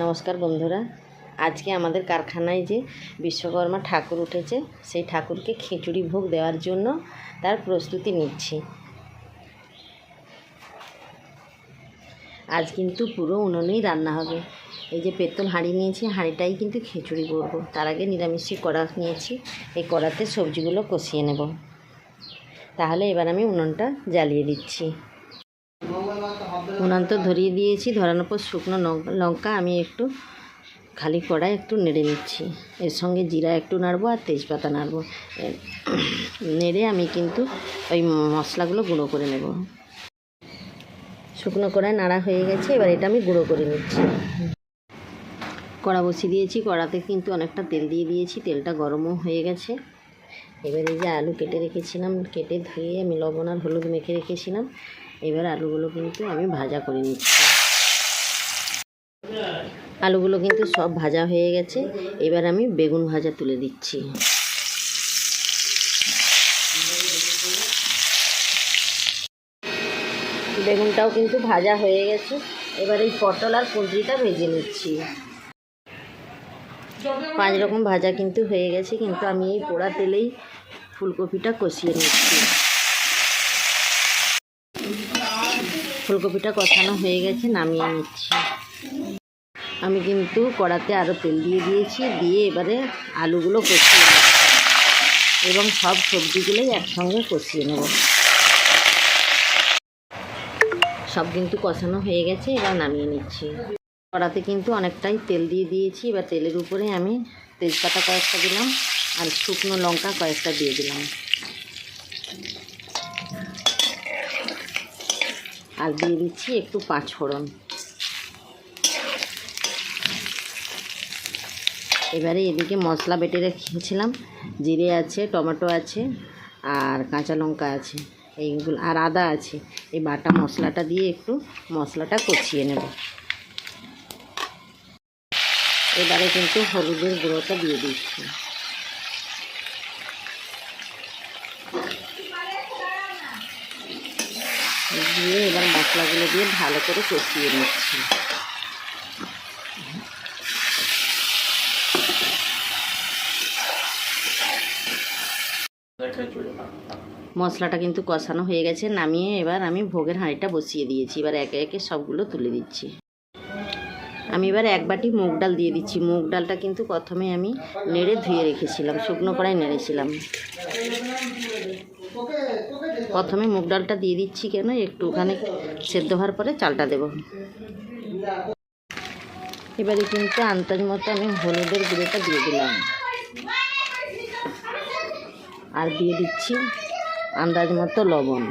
নমস্কার বন্ধুরা। আজকে আমাদের কারখানায় যে বিশ্বকর্মা ঠাকুর উঠেছে, সেই ঠাকুরকে খিচুড়ি ভোগ দেওয়ার জন্য তার প্রস্তুতি নিচ্ছি। আজ কিন্তু পুরো উনুনেই রান্না হবে। এই যে পেতল হাঁড়ি নিয়েছি, হাঁড়িটাই কিন্তু খিচুড়ি করব। তার আগে নিরামিষি কড়া নিয়েছি, এই কড়াতে সবজিগুলো কষিয়ে নেব। তাহলে এবার আমি উনুনটা জ্বালিয়ে দিচ্ছি। উনান তো ধরিয়ে দিয়েছি। ধরানোর পর শুকনো লঙ্কা- আমি একটু খালি কড়াই একটু নেড়ে নিচ্ছি। এর সঙ্গে জিরা একটু নাড়বো আর তেজপাতা নাড়বো। নেড়ে আমি কিন্তু ওই মশলাগুলো গুঁড়ো করে নেব। শুকনো কড়াই নাড়া হয়ে গেছে, এবার এটা আমি গুঁড়ো করে নিচ্ছি। কড়া বসিয়ে দিয়েছি। কড়াতে কিন্তু অনেকটা তেল দিয়ে দিয়েছি। তেলটা গরমও হয়ে গেছে। এবার এই যে আলু কেটে রেখেছিলাম, কেটে ধুয়ে আমি লবণ আর হলুদ মেখে রেখেছিলাম। এবার আলুগুলো কিন্তু আমি ভাজা করে নিচ্ছি। আলুগুলো কিন্তু সব ভাজা হয়ে গেছে। এবার আমি বেগুন ভাজা তুলে দিচ্ছি। বেগুনটাও কিন্তু ভাজা হয়ে গেছে। এবার এই পটল আর কুঁদরিটা ভেজে নিচ্ছি। পাঁচ রকম ভাজা কিন্তু হয়ে গেছে, কিন্তু আমি এই পোড়া তেলেই ফুলকপিটা কষিয়ে নিচ্ছি। ফুলকপিটা কষানো হয়ে গেছে, নামিয়ে নিচ্ছি। আমি কিন্তু কড়াতে আরও তেল দিয়ে দিয়েছি, দিয়ে এবারে আলুগুলো কষিয়ে নিচ্ছি এবং সব সবজিগুলোই একসঙ্গে কষিয়ে নেব। সব কিন্তু কষানো হয়ে গেছে, এবার নামিয়ে নিচ্ছি। কড়াতে কিন্তু অনেকটাই তেল দিয়ে দিয়েছি, এবার তেলের উপরে আমি তেজপাতা কয়েকটা দিলাম, আর শুকনো লঙ্কা কয়েকটা দিয়ে দিলাম। আর দিয়ে দিচ্ছি একটু পাঁচ ফোড়ন এবারে এদিকে মশলা বেটে রেখেছিলাম। জিরে আছে, টমেটো আছে, আর কাঁচা লঙ্কা আছে। এইগুলো, আর আদা আছে। এই বাটা মশলাটা দিয়ে একটু মশলাটা কষিয়ে নেব। এবারে কিন্তু হলুদের গুঁড়োটা দিয়ে দিচ্ছি। দিয়ে এবার মশলাগুলো দিয়ে ভালো করে কষিয়ে নিচ্ছি। মশলাটা কিন্তু কষানো হয়ে গেছে, নামিয়ে এবার আমি ভোগের হাঁড়িটা বসিয়ে দিয়েছি। এবার একে একে সবগুলো তুলে দিচ্ছি। আমি এবার এক বাটি মুগ ডাল দিয়ে দিচ্ছি। মুগ ডালটা কিন্তু প্রথমে আমি নেড়ে ধুয়ে রেখেছিলাম, শুকনো কড়াই নেড়েছিলাম। প্রথমে মুগ ডালটা দিয়ে দিচ্ছি কেন? একটু ওখানে সেদ্ধ হওয়ার পরে চালটা দেব। এবারে কিন্তু আন্দাজ মতো আমি হলুদের গুঁড়োটা দিয়ে দিলাম। আর দিয়ে দিচ্ছি আন্দাজ মতো লবণ।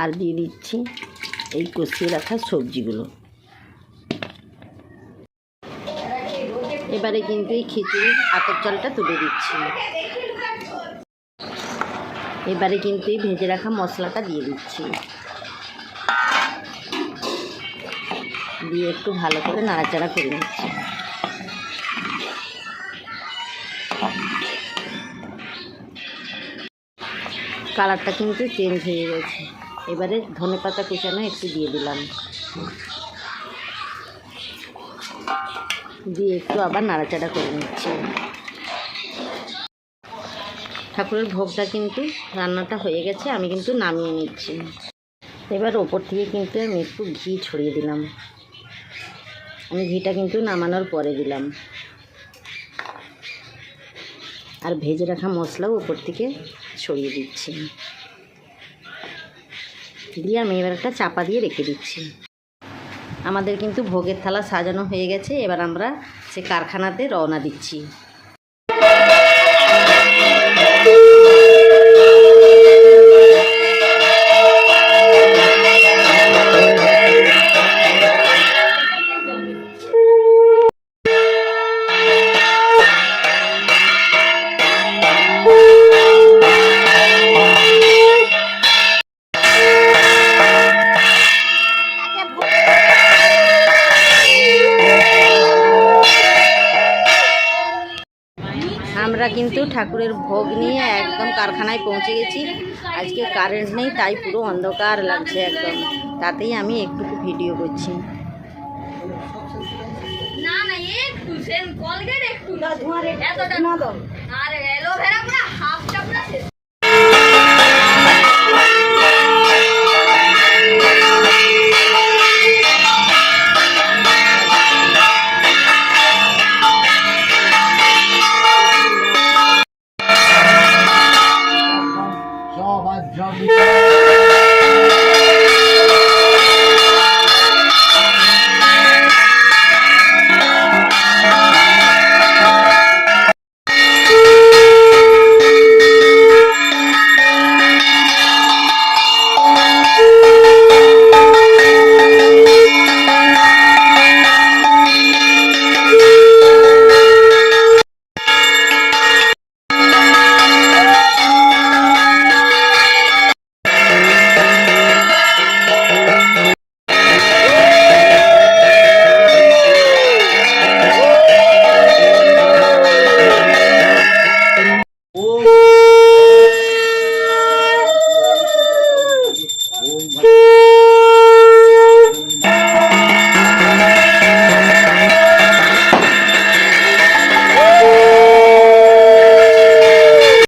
আর দিয়ে দিচ্ছি এই কষিয়ে রাখা সবজিগুলো। এবারে কিন্তু এই খিচুড়ির আতপ চালটা তুলে দিচ্ছি। এবারে কিন্তু এই ভেজে রাখা মশলাটা দিয়ে দিচ্ছি। দিয়ে একটু ভালো করে নাড়াচাড়া করে নিচ্ছি। কালারটা কিন্তু চেঞ্জ হয়ে গেছে। এবারে ধনে পাতা কুচানো একটু দিয়ে দিলাম। দিয়ে একটু আবার নাড়াচাড়া করে নিচ্ছি। ঠাকুরের ভোগটা কিন্তু রান্নাটা হয়ে গেছে, আমি কিন্তু নামিয়ে নিচ্ছি। এবার ওপর থেকে কিন্তু আমি একটু ঘি ছড়িয়ে দিলাম। আমি ঘিটা কিন্তু নামানোর পরে দিলাম। আর ভেজে রাখা মশলাও ওপর থেকে ছড়িয়ে দিচ্ছি। দিয়ে আমি এবার একটা চাপা দিয়ে রেখে দিচ্ছি। আমাদের কিন্তু ভোগের থালা সাজানো হয়ে গেছে, এবার আমরা সে কারখানাতে রওনা দিচ্ছি। আমরা কিন্তু ঠাকুরের ভোগ নিয়ে একদম কারখানায় পৌঁছে গেছি। আজকে কারেন্ট নেই তাই পুরো অন্ধকার লাগছে একদম। তাতেই আমি একটু ভিডিও করছি। না না একটু Lovely.